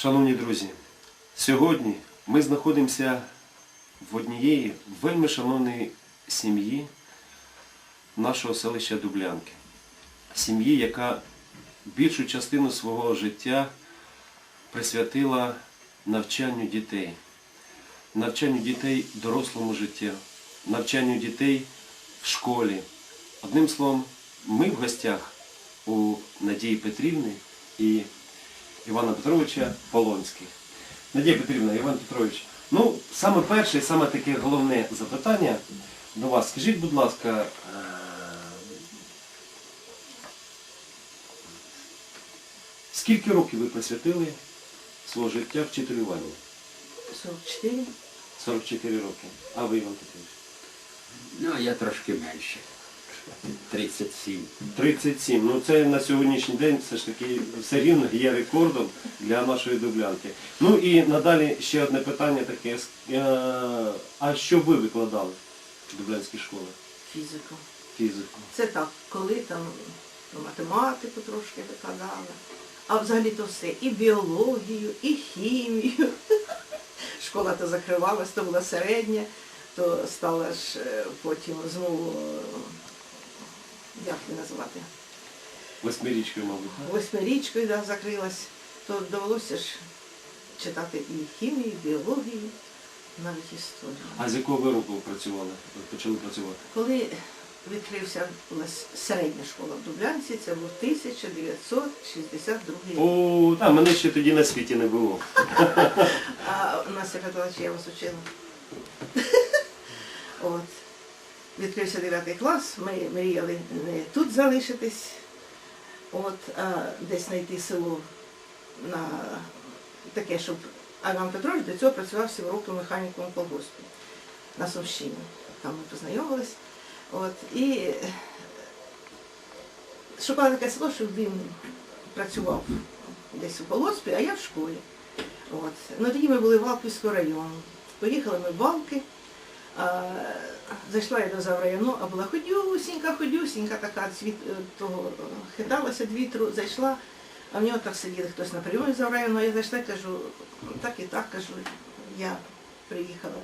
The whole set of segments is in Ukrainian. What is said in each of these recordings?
Шановні друзі, сьогодні ми знаходимося в однієї вельми шановної сім'ї нашого селища Дублянки. Сім'ї, яка більшу частину свого життя присвятила навчанню дітей, навчанню дітей дорослому життю, навчанню дітей в школі. Одним словом, ми в гостях у Надії Петрівни і Івана Петровича Полонських. Надія Петрівна, Іван Петрович, ну, саме перше і саме таке головне запитання до вас. Скажіть, будь ласка, е, скільки років ви присвятили свого життя вчителюванню? 44. 44 роки. А ви, Іван Петрович? Ну, я трошки менше. 37. 37. Ну це на сьогоднішній день все ж таки все рівно є рекордом для нашої дублянки. Ну і надалі ще одне питання таке. Е, А що ви викладали в дублянській школі? Фізику. Фізику. Це так, коли там ну, математику трошки викладали. А взагалі то все. І біологію, і хімію. Школа то закривалась, то була середня, то стала ж е, потім знову, як її назвати, Восьмирічкою, мабуть. восьмирічкою да, закрилась, то довелося ж читати і хімію, і біологію, навіть історію. А з якого ви року працювали? Почали працювати? Коли відкрився у нас середня школа в Дублянці, це був 1962 рік. О, та мене ще тоді на світі не було. А у нас чи я вас учила. От. Відкрився 9 клас, ми мріяли не тут залишитись, от, а десь знайти село на таке, щоб а Іван Петрович до цього працював 7 років механіком у колгоспі на Сумщині. Там ми познайомились. От, і шукали таке село, щоб він працював десь у колгоспі, а я в школі. От. Ну тоді ми були в Валківському району. Поїхали ми в Валки, а, зайшла я до Заврайону, а була ходюсінька, ходюсінька така, цвіт е, того е, хиталася від вітру, зайшла, а в нього так сиділи хтось на прийомі Заврайону, я зайшла і кажу, так і так, кажу, я приїхала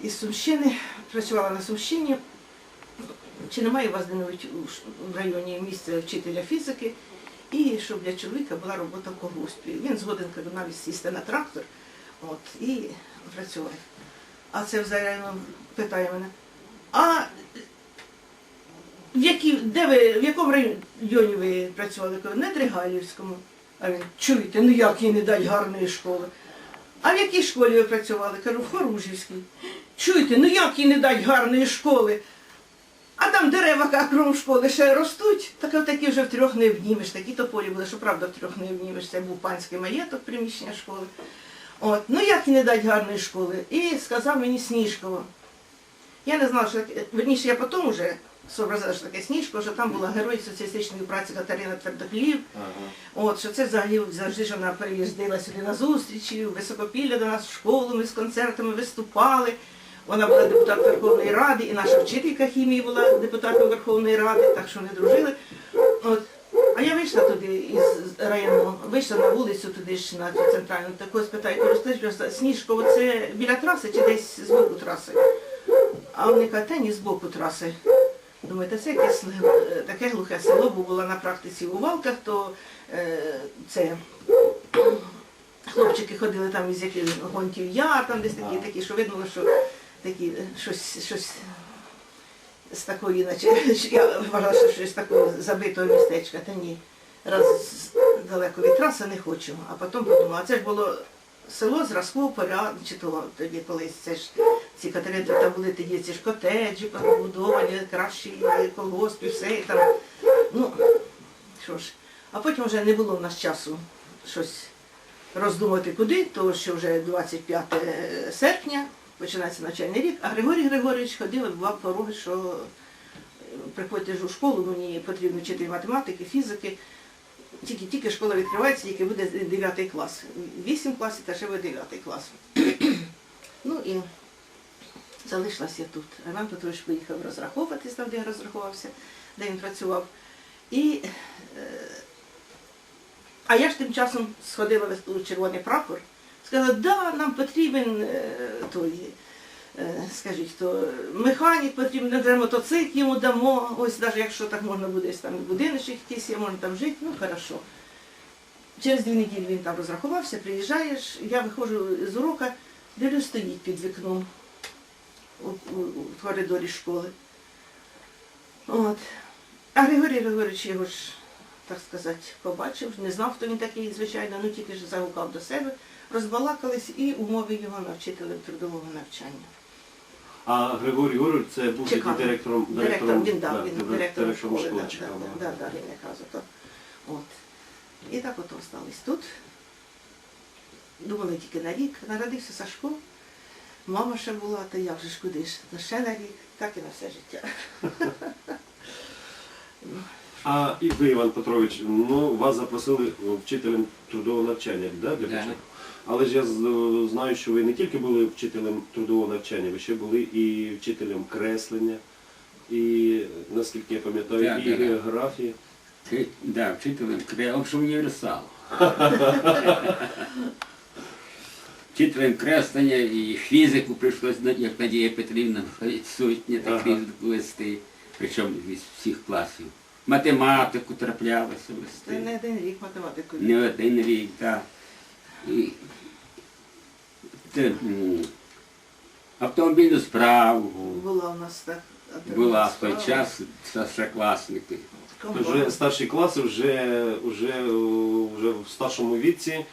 із Сумщини, працювала на Сумщині. Чи немає у вас в районі місця вчителя фізики? І щоб для чоловіка була робота в колгоспі. Він згоден навіть сісти на трактор от, і працювати. А це взагалі питає мене, а в, які, де ви, в якому районі ви працювали? Кажу, не Тригалівському. А він, чуєте, ну як їй не дать гарної школи? А в якій школі ви працювали? Кажу, в Хоружівській. Чуєте, ну як їй не дать гарної школи? А там дерева кругом школи ще ростуть, так такі вже в трьох не обнімеш, такі тополі були, що правда в трьох не обнімеш. Це був панський маєток, приміщення школи. От, ну як і не дать гарної школи? І сказав мені Сніжково. Я не знала, що таке, верніше я потім вже зобразила, що таке Сніжко, що там була герой соціалістичної праці Катерина Твердохлів. Ага. От, що це взагалі завжди ж вона приїздила сюди на зустрічі, в Високопілля до нас в школу, ми з концертами виступали. Вона була депутат Верховної Ради, і наша вчителька хімії була депутатом Верховної Ради, так що вони дружили. От. Вийшла із району, вийшла на вулицю туди ж на цю центральну, таку спитаю, кажу, скажіть, Сніжково, це біля траси чи десь з боку траси? А вони кажуть, та ні, з боку траси. Думаю, та це якесь таке глухе село, бо була на практиці у Валках, то е, це хлопчики ходили там із яких гонтів яр, там десь такі, такі, що видно, що такі е, щось, щось з такої, наче я вважала, що щось такого забитого містечка, та ні. Раз далеко від траси не хочу. А потім подумала, а це ж було село зразково порядчого тоді колись. Це ж ці Катерини там були тоді ці ж котеджі побудовані, кращі колгоспи, все і там. Ну, що ж. А потім вже не було в нас часу щось роздумати куди, тому що вже 25 серпня починається навчальний рік, а Григорій Григорович ходив, відбував пороги, що е, приходьте у школу, мені потрібно вчити математики, фізики. Тільки, тільки школа відкривається, тільки буде 9 клас. 8 класів та ще буде 9 клас. ну і залишилась я тут. Іван Петрович поїхав розраховуватись там, де я розраховувався, де він працював. І, е, А я ж тим часом сходила у червоний прапор, сказала, да, нам потрібен е, той, скажіть, то механік потрібен, треба мотоцикл йому дамо, ось навіть якщо так можна буде там будиночок якийсь, є, можна там жити, ну хорошо. Через дві неділі він там розрахувався, приїжджаєш, я виходжу з урока, дивлюсь, стоїть під вікном у, у, у коридорі школи. От. А Григорій Григорович його ж, так сказати, побачив, не знав, хто він такий, звичайно, ну тільки ж загукав до себе, розбалакались і умовив його на вчителем трудового навчання. А Григорій Григорович це був тоді Чекав. директором, Директором, він дав, да, він директором школи, школи да, да, да, да, да, він якраз ото. От. І так ото остались тут. Думали тільки на рік. Народився Сашко. Мама ще була, та як же ж куди ж? Та ще на рік, так і на все життя. А і ви, Іван Петрович, ну вас запросили вчителем трудового навчання, да, для Да. початку? Але ж я знаю, що ви не тільки були вчителем трудового навчання, ви ще були і вчителем креслення, і, наскільки я пам'ятаю, Так, і да, да. географії. Ти, да, вчителем кре- що універсал. Вчителем креслення і фізику прийшлось, як Надія Петрівна, сотні Ага. таких вести, причому з всіх класів. Математику траплялося Це вести. не один рік математику. Не один рік, так. І, те, м, автомобільну справу Була у нас так. була в той час старшокласники. Вже старші класи вже, вже, вже в старшому віці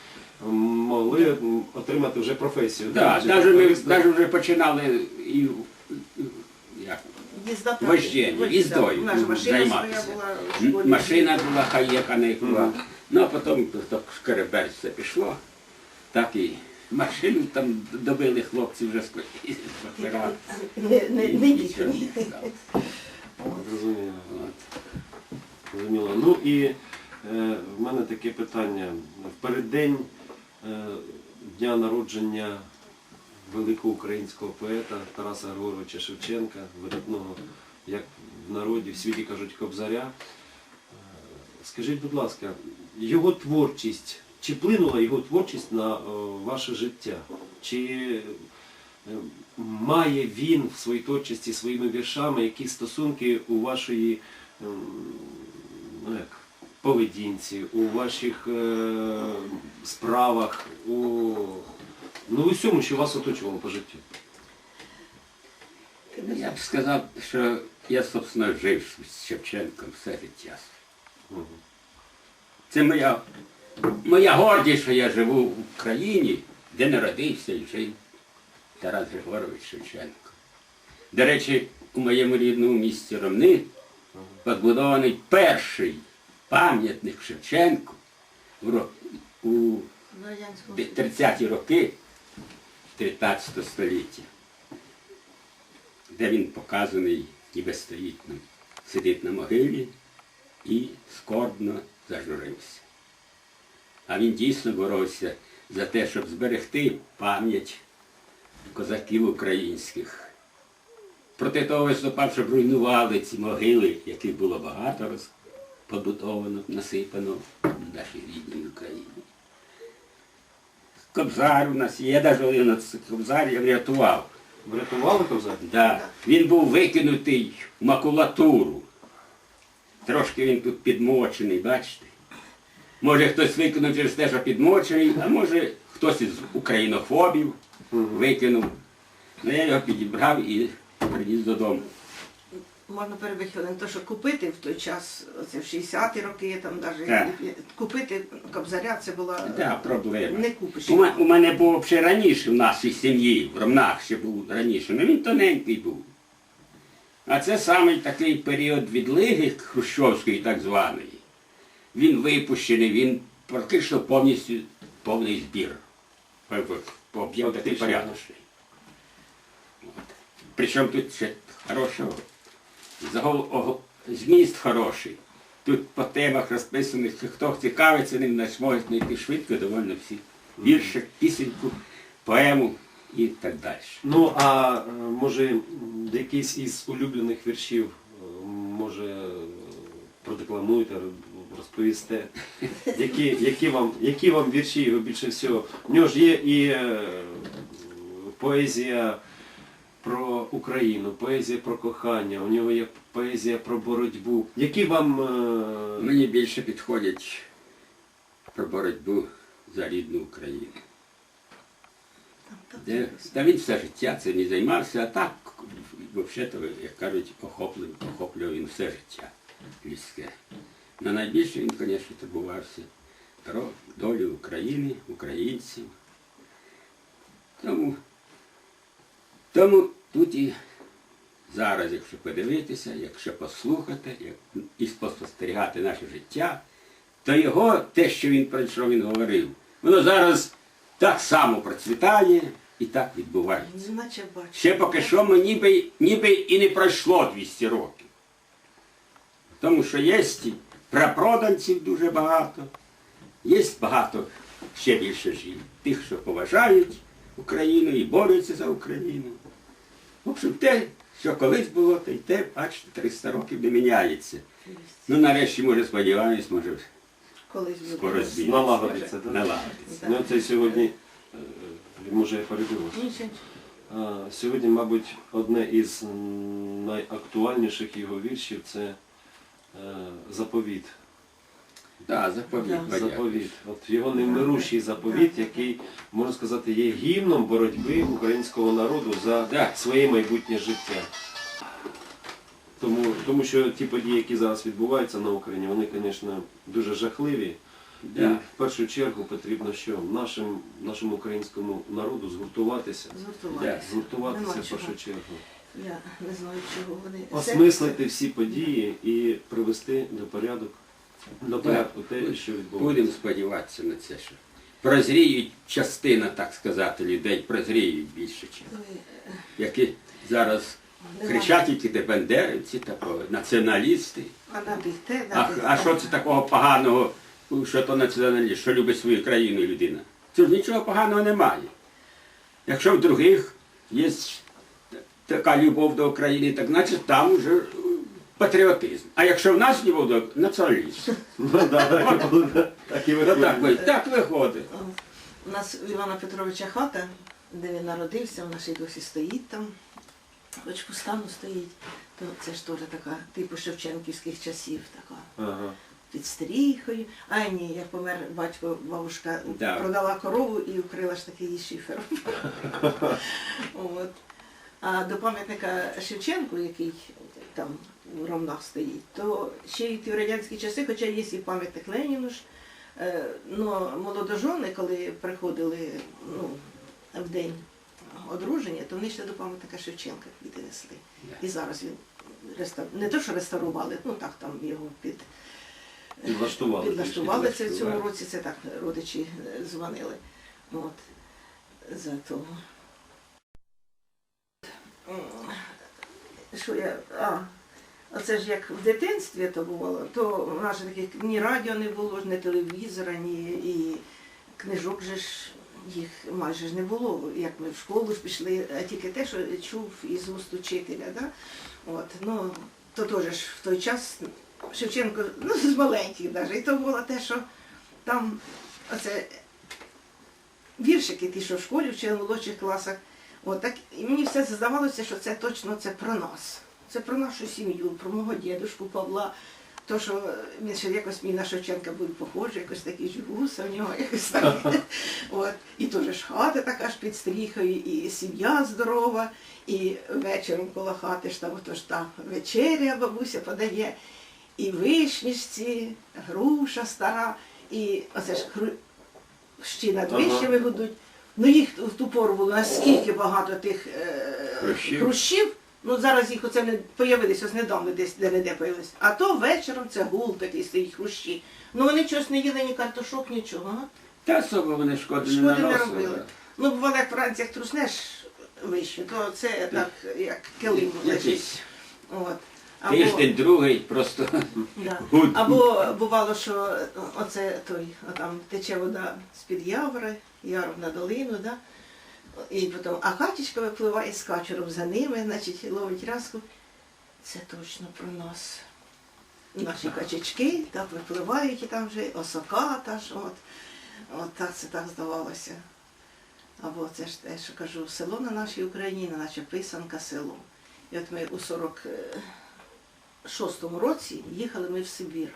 могли отримати вже професію. Так, да? навіть ми навіть вже починали і як, Вождіння. їздою машина займатися. була машина була хаєка не була. Ну а потім так шкереберть все пішло. Так і машину там добили хлопці вже з квартира. Зрозуміло. Зрозуміло. Ну і е, в мене таке питання. В переддень е, дня народження великого українського поета Тараса Григоровича Шевченка, видатного, як в народі, в світі кажуть, Кобзаря. Е, Скажіть, будь ласка, його творчість, чи вплинула його творчість на е, ваше життя? Чи е, має він в своїй творчості своїми віршами якісь стосунки у вашої ну, як, поведінці, у ваших е, справах, у ну, усьому, що вас оточувало по життю? Я б сказав, що я, собственно, жив з Шевченком все життя. Це моя, моя гордість, що я живу в Україні, де народився і жив Тарас Григорович Шевченко. До речі, у моєму рідному місті Ромни побудований перший пам'ятник Шевченку у 30-ті роки 19 століття, де він показаний, ніби стоїть, сидить на могилі і скорбно зажурився. А він дійсно боровся за те, щоб зберегти пам'ять козаків українських. Проти того виступав, щоб руйнували ці могили, яких було багато побудовано, насипано в нашій рідній Україні. Кобзар у нас є, навіть один кобзар я врятував. Врятували Кобзар? Да. Він був викинутий в макулатуру. Трошки він тут підмочений, бачите? Може хтось викинув через те, що підмочений, а може хтось із українофобів викинув. Ну я його підібрав і приніс додому. Можна перебити то, що купити в той час, оце в 60-ті роки, там навіть купити кобзаря, це була Да, проблема. не купиш. У мене, у мене був ще раніше в нашій сім'ї, в Ромнах ще був раніше, але він тоненький був. А це саме такий період відлиги Хрущовської так званої. Він випущений, він практично повністю повний збір. По- Фактично, порядочний. Причому тут ще хорошого. Загол, зміст хороший. Тут по темах розписаних, хто цікавиться ним, зможе знайти швидко, довольно всі. Віршик, пісеньку, поему і так далі. Ну, а е, може якийсь із улюблених віршів, е, може, продекламуєте, розповісте, які, які, вам, які вам вірші його більше всього. В нього ж є і е, поезія про Україну, поезія про кохання, у нього є поезія про боротьбу. Які вам. е, Мені більше підходять про боротьбу за рідну Україну. Де, та він все життя цим і займався, а так, взагалі, як кажуть, охоплював він все життя людське. На найбільше він, звісно, турбувався про долю України, українців. Тому, тому тут і зараз, якщо подивитися, якщо послухати як, і спостерігати наше життя, то його, те, що він пройшов, він говорив, воно зараз так само процвітає і так відбувається. Бачу. Ще поки що ми ніби, ніби і не пройшло 200 років. Тому що є прапроданців дуже багато, є багато ще більше жінок, тих, що поважають Україну і борються за Україну. В общем, те, що колись було, то й те, бачите, 300 років не міняється. Ну, нарешті, може, сподіваюсь, може, Колись скоро зміниться. Налагодиться, так? Налагодиться. Ну, це сьогодні, е, може я перебив вас. Сьогодні, мабуть, одне із найактуальніших його віршів це заповіт. Так, заповідь. Да. подяка. Заповіт. От його немирущий заповіт, який, можна сказати, є гімном боротьби українського народу за Да. своє майбутнє життя. Тому, тому що ті події, які зараз відбуваються на Україні, вони, звісно, дуже жахливі. І в першу чергу потрібно що? Нашим, нашому українському народу згуртуватися. Згуртуватися. Згуртуватися в першу чергу. Я не знаю, чого вони. Осмислити всі події і привести до порядок, до порядку те, що Будемо сподіватися на це, що прозріють частина, так сказати, людей, прозріють більше, чим. Які зараз кричать тільки те бандерівці, тако, націоналісти. А що це такого поганого, що то націоналіст, що любить свою країну людина? Це ж нічого поганого немає. Якщо в других є така любов до України, так значить там вже е, патріотизм. А якщо в нас любов до націоналізм, Ну, так, виходить. так, виходить. У нас у Івана Петровича хата, де він народився, вона ще й досі стоїть там, хоч пустану стоїть, то це ж теж така, типу Шевченківських часів, така Ага. під стріхою. А ні, як помер батько, бабушка Да. продала корову і вкрила ж таки її шифером. А до пам'ятника Шевченку, який там у Ромнах стоїть, то ще й ті радянські часи, хоча є і пам'ятник Леніну ж, е, но молодожони, коли приходили ну, в день одруження, то вони ще до пам'ятника Шевченка квіти несли. І зараз він рестав... не то, що реставрували, ну так там його під Підлаштували. підлаштували це в цьому році, це так родичі е, дзвонили. От, за того. Що я. А, оце ж як в дитинстві то бувало, то в нас таких ні радіо не було, ні телевізора, ні і книжок же ж їх майже ж не було. Як ми в школу пішли, а тільки те, що чув із уст учителя. Да? От, ну, то теж в той час Шевченко, ну, з маленьких навіть, і то було те, що там оце віршики, ті, що в школі вчили в молодших класах. От, так, і мені все здавалося, що це точно це про нас. Це про нашу сім'ю, про мого дідушку Павла. То, що він ще якось мій на Шевченка був похожий, якось такий жгуса в нього, якось так. От. І теж ж хата така ж під стріхою, і сім'я здорова, і вечором коло хати ж там отож та вечеря бабуся подає, і вишнішці, груша стара, і оце ж хру... ще над Ага. вишнями гудуть. Ну їх в ту пору було наскільки багато тих е... Хрущів. хрущів. Ну зараз їх оце не появилися ось недавно десь де не де появилися. А то вечором це гул такий стоїть хрущі. Ну вони чогось не їли ні картошок, нічого. Та особо вони шкоди не Шкоди не наносили. робили. Ну, бувало, як вранці як труснеш вище, то це так, як килим лежить. Якийсь От. Тиждень, другий, просто Да. Гуд. Або бувало, що оце той, там тече вода з-під явора, яров на долину, да? і потім, а катічка випливає з качером за ними, значить, ловить разку. Це точно про нас. наші качечки, так випливають і там вже осока та ж, от, от так це так здавалося. Або це ж те, що кажу, село на нашій Україні, наче писанка село. І от ми у 46-му році їхали ми в Сибір.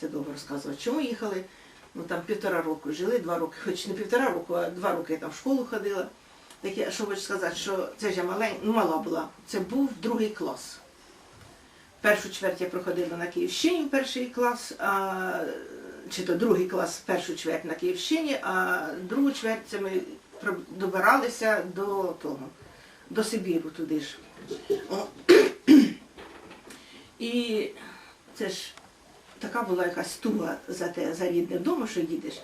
Це довго розказувати. Чому їхали? Ну там півтора року жили, два роки, хоч не півтора року, а два роки я там в школу ходила. Так я що хочу сказати, що це ж я малень, ну, мала була. Це був другий клас. Першу чверть я проходила на Київщині перший клас, а, чи то другий клас, першу чверть на Київщині, а другу чверть це ми добиралися до того, до Сибіру туди ж. О. І це ж така була якась туга за те, за вдома, що їдеш.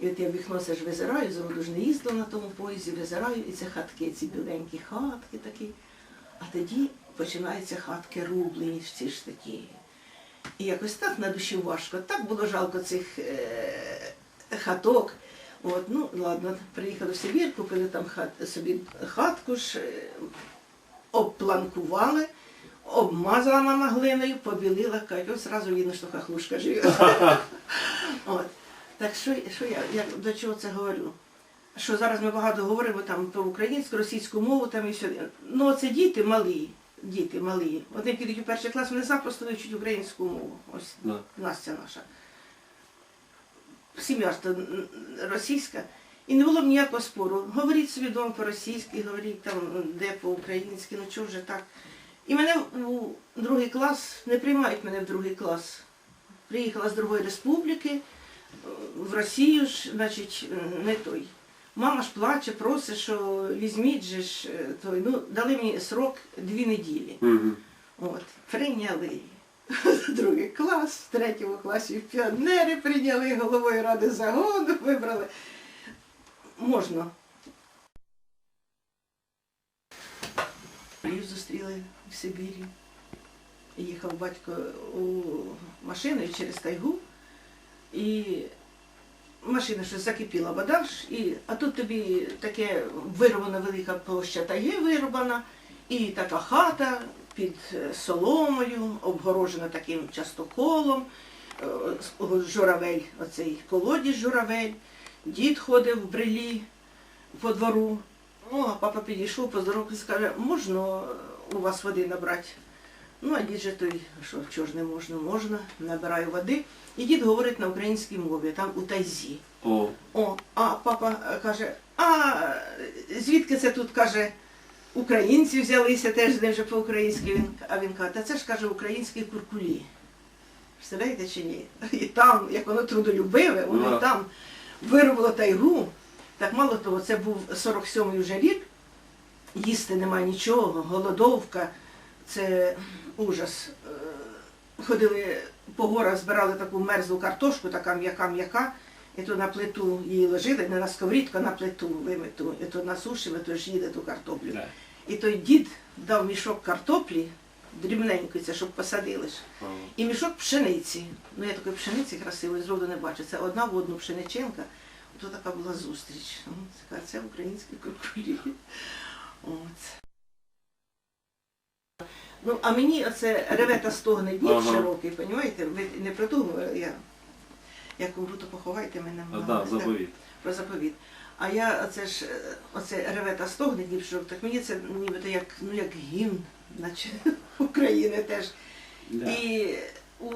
І от я вікно це ж визираю, зроду ж не їздила на тому поїзді, визираю, і це хатки, ці біленькі хатки такі. А тоді починаються хатки рублені, ці ж такі. І якось так на душі важко. Так було жалко цих е- хаток. От, ну, ладно, приїхали в Сибір, купили там хат, собі хатку ж, е, обпланкували, обмазала мама глиною, побілила, кажуть, ось зразу видно, що хахлушка живе. От. Так що, що я, я до чого це говорю? Що зараз ми багато говоримо там про українську, російську мову там і все. Ну це діти малі, діти малі. Вони підуть у перший клас, вони запросто вивчать українську мову. Ось Да. Настя наша. Сім'я ж то російська. І не було б ніякого спору. Говоріть собі вдома по-російськи, говоріть там де по-українськи, ну чого вже так. І мене у другий клас, не приймають мене в другий клас. Приїхала з другої республіки, е, в Росію ж, значить, е, не той. Мама ж плаче, просить, що візьміть же ж е, той. Ну, дали мені срок дві неділі. Мгм. От, прийняли. Другий клас, в третьому класі піонери прийняли, головою ради загону вибрали. Можна. Їх зустріли в Сибірі. Їхав батько у машиною через тайгу, і машина щось закипіла вода, і, а тут тобі таке вирвана велика площа тайги вирубана, і така хата під е, соломою, обгорожена таким частоколом, е, журавель, оцей колодязь журавель, дід ходив в брилі по двору. Ну, а папа підійшов, поздоровався, каже, можна у вас води набрати? Ну, а дід же той, що чого ж не можна, можна, набираю води. І дід говорить на українській мові, там у тайзі. О, О, а папа каже, а звідки це тут каже, українці взялися теж з ним же по-українськи. Він, а він каже, та це ж каже українські куркулі. Представляєте чи ні? І там, як воно трудолюбиве, воно Да. там виробило тайгу. Так мало того, це був 47-й вже рік, їсти нема нічого, голодовка, це ужас. Е, Ходили по горах, збирали таку мерзлу картошку, така м'яка-м'яка, і то на плиту її ложили, не на сковорідку, а на плиту вимиту, і то насушили, то ж їли ту картоплю. І той дід дав мішок картоплі, дрібненької, це щоб посадили ж. І мішок пшениці. Ну я такої пшениці красивої зроду не бачу. Це одна в одну пшениченка. Ото така була зустріч. Ну, Це, каже, це українські куркулі. От. Ну, а мені оце реве та стогне днів Ага. широкий, розумієте? Ви не про ту, я як умру, то поховайте мене. А, да, так? заповіт. про заповіт. А я оце ж оце реве та стогне днів широкий, так мені це нібито як, ну, як гімн, наче України теж. Да. І у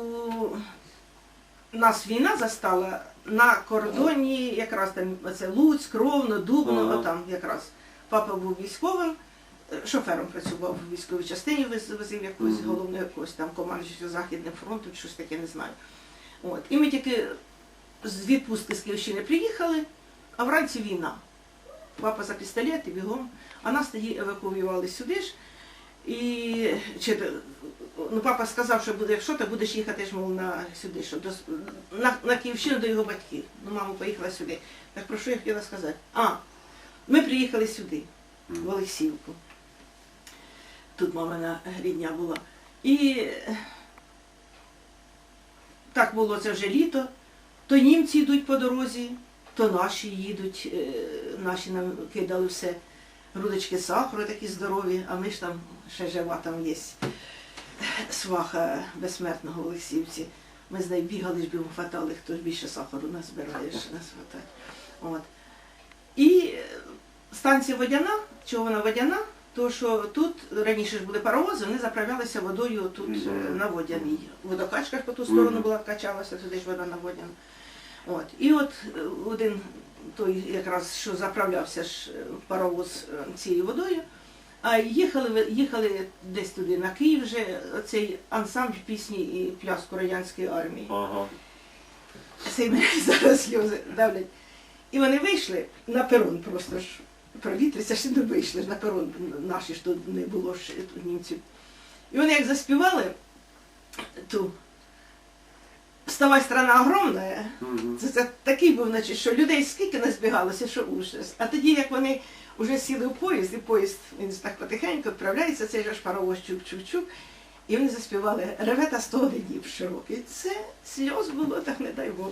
нас війна застала на кордоні, якраз там це Луцьк, Ровно, Дубно, Ага. отам якраз. Папа був військовим, е, шофером працював в військовій частині, вез- возив якогось Мгм. головного якогось там командуючого Західним фронтом, щось таке не знаю. От. І ми тільки з відпустки з Київщини приїхали, а вранці війна. Папа за пістолет і бігом. А нас тоді евакуювали сюди ж. І чи, ну, папа сказав, що буде, якщо ти будеш їхати ж, мов, на сюди, що до, на, на Київщину до його батьків. Ну, мама поїхала сюди. Так про що я хотіла сказати? А, ми приїхали сюди, в Олексіївку. Тут мамина рідня була. І так було це вже літо. То німці йдуть по дорозі, то наші їдуть, е, наші нам кидали все грудочки сахару такі здорові, а ми ж там ще жива там є. Сваха безсмертного в Олексівці. Ми з нею бігали ж бігом фатали, хто ж більше сахару назбирає, що нас хватає. От. І е, станція водяна, чого вона водяна? То що тут раніше ж були паровози, вони заправлялися водою тут е, на водяній. Водокачка ж по ту сторону була качалася, туди ж вода на водяну. От. І от е, один той якраз, що заправлявся ж паровоз цією водою, а їхали, їхали десь туди на Київ вже цей ансамбль пісні і пляску радянської армії. Ага. Це мене зараз сльози давлять. І вони вийшли на перон просто ж. Провітряться ж не вийшли ж на перон. Наші ж тут не було ж тут німців. І вони як заспівали ту Вставай, страна огромна. Мгм. Це, це такий був, значить, що людей скільки назбігалося, що ужас. А тоді, як вони вже сіли в поїзд, і поїзд він так потихеньку відправляється, цей же ж паровоз чук-чук-чук, і вони заспівали Реве та сто днів широкий. Це сльоз було, так не дай Бог.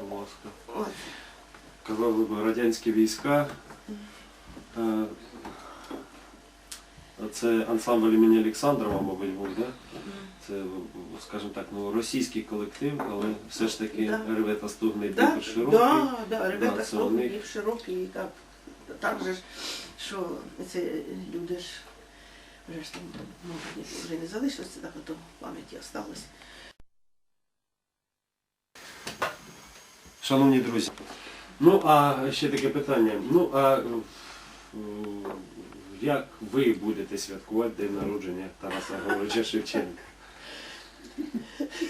Будь ласка. От. Казали б радянські війська. Е, Це ансамбль імені Олександрова, мабуть, був, да? Це, скажімо так, ну, російський колектив, але все ж таки Да. реве та стугне Да, Дніпро широкий. да, да, Реве Да, них. днів широкий, і так, так же ж, що це люди ж вже ж там, мабуть, вже не залишилось, це так ото в пам'яті осталось. Шановні друзі, ну а ще таке питання. Ну а як ви будете святкувати день народження Тараса Григоровича Шевченка?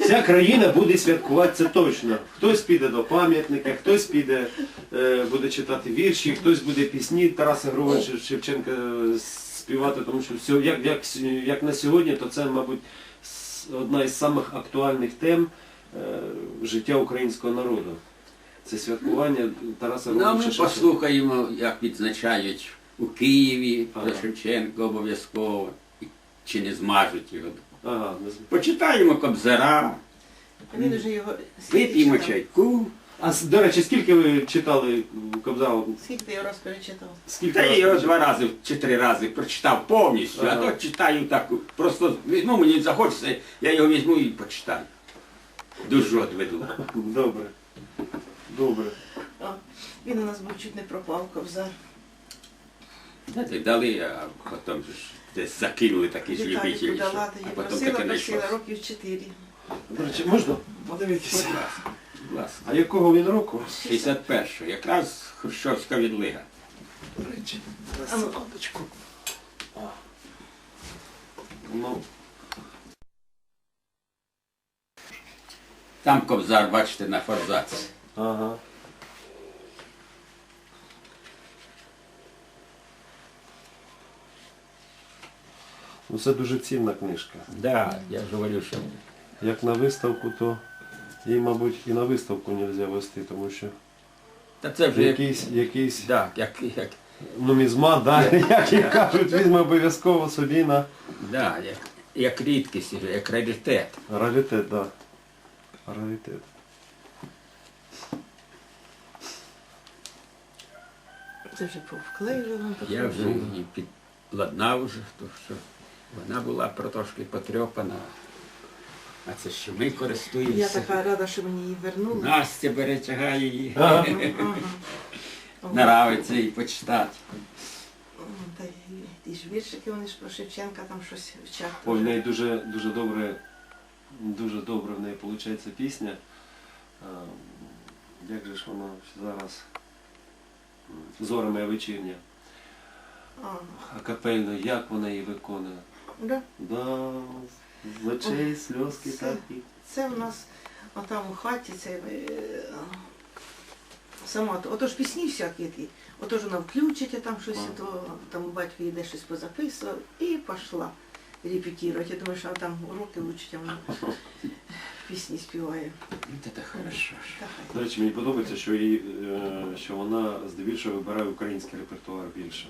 Вся країна буде святкувати це точно. Хтось піде до пам'ятника, хтось піде, е, буде читати вірші, хтось буде пісні Тараса Григоровича Шевченка е, співати, тому що все, як, як, як на сьогодні, то це, мабуть, одна із самих актуальних тем е, життя українського народу. Це святкування Тараса Ну, а Григоровича ми Шевченка. послухаємо, як відзначають у Києві Ага. Шевченка обов'язково. І Чи не змажуть його. Ага, Почитаємо Кобзара, Він уже його вип'ємо читав? чайку. А с- до речі, скільки ви читали Кобзару? Скільки ти його раз перечитав? Скільки Та я разів його два рази чи три рази прочитав повністю, а Ага. то читаю так, просто візьму, мені захочеться, я його візьму і почитаю. Душу відведу. Добре. Добре. А, він у нас був чуть не пропав, ковзар. Знаєте, дали, а потім же ж десь закинули такі ж Віталіку любителі, що, а тоді потім просила, таке просила знайшлося. років чотири. До речі, можна? Подивитися. будь ласка. А якого він року? 61-го, якраз Хрущовська відлига. До речі, А ну. секундочку. Ну, Там кобзар, бачите, на форзаці. ага. Ну, це дуже цінна книжка. Да, я ж говорю, що Як на виставку, то її, мабуть, і на виставку не можна вести, тому що та це вже як, якийсь, якийсь да, як, як, нумізмат, да, як і кажуть, візьме обов'язково собі на да, як, як рідкість, вже, як раритет. раритет, да. Раритет. Це вже повклеював. Я вже її підладнав вже, то що вона була протрошки потрьопана. А це що ми Я така рада, що мені її вернули. Настя бере її. Ага. Ага. Наравиться її почитати. Та ті ж віршики, вони ж про Шевченка там щось вчать. Ой, в неї дуже, дуже добре, дуже добре в неї виходить пісня. А, Як же ж вона зараз? Зоре моя вечірня. А, А капельно, як вона її виконує? Да. Да, з очей сльозки Це- так і. Це в нас отам у хаті, це е, сама, то- отож пісні всякі ті. Отож вона включить, а там щось, Ага. то там у батько йде щось позаписував і пішла репетувати. Я думаю, що вона там уроки учить, а вона пісні співає. Це хорошо. ж. До речі, мені подобається, що, її, е, що вона здебільшого вибирає український репертуар більше.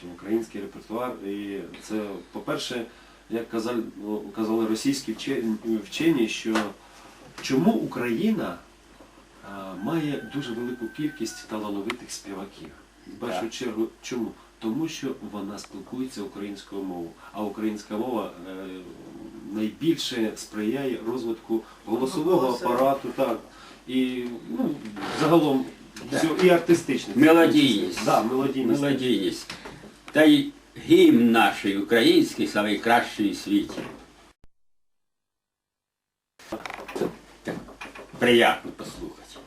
Чим український репертуар. І це, по-перше, як казали, ну, казали російські вчені, що чому Україна має дуже велику кількість талановитих співаків. В першу чергу, чому? Тому що вона спілкується українською мовою, а українська мова е, найбільше сприяє розвитку голосового апарату, так, і ну, загалом всього, і артистичних. Мелодійність. Да, мелодійність. Мелодійність. Та й гімн наш український найкращий у світі. Так, приємно послухати.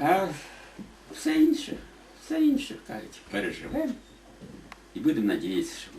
А все інше, все інше, кажуть, переживемо. І будемо надіятися, що